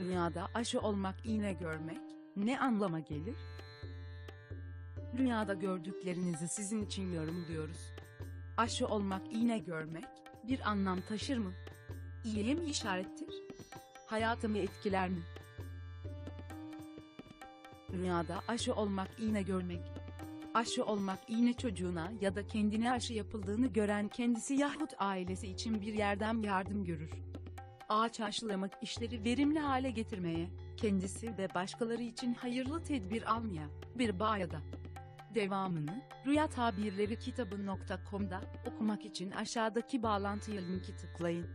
Rüyada aşı olmak, iğne görmek ne anlama gelir? Rüyada gördüklerinizi sizin için yorumluyoruz. Aşı olmak, iğne görmek bir anlam taşır mı? İyiye mi işarettir? Hayatımı etkiler mi? Rüyada aşı olmak, iğne görmek. Aşı olmak iğne çocuğuna ya da kendine aşı yapıldığını gören kendisi yahut ailesi için bir yerden yardım görür ağaç aşılamak işleri verimli hale getirmeye, kendisi ve başkaları için hayırlı tedbir almaya, bir bayada. Devamını, Rüya Tabirleri kitabı.com'da okumak için aşağıdaki bağlantıya linki tıklayın.